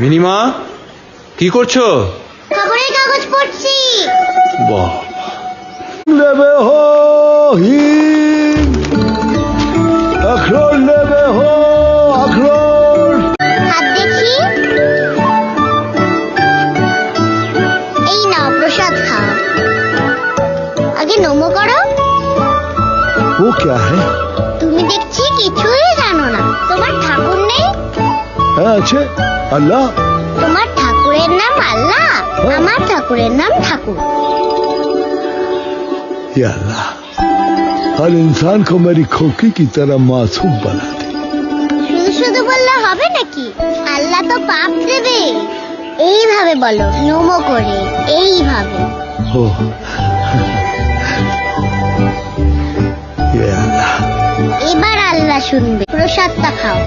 Minima কি করছ? খবরের কাগজ পড়ছি। বাহ। এই প্রসাদ আগে নমো করো। ও কে তুমি দেখছি কিছুই না। है अच्छे अल्लाह তোমার ঠাকুরের নাম আল্লাহ আমার ঠাকুরের নাম ঠাকুর या अल्लाह हर इंसान को मेरी खोकी की तरह मासूम बना दे শুধু শুধু বললে হবে নাকি আল্লাহ তো পাপ দেবে এইভাবে বলো নমো করে এইভাবে हो ये अल्लाह এবার আল্লাহ শুনবে প্রসাদটা খাও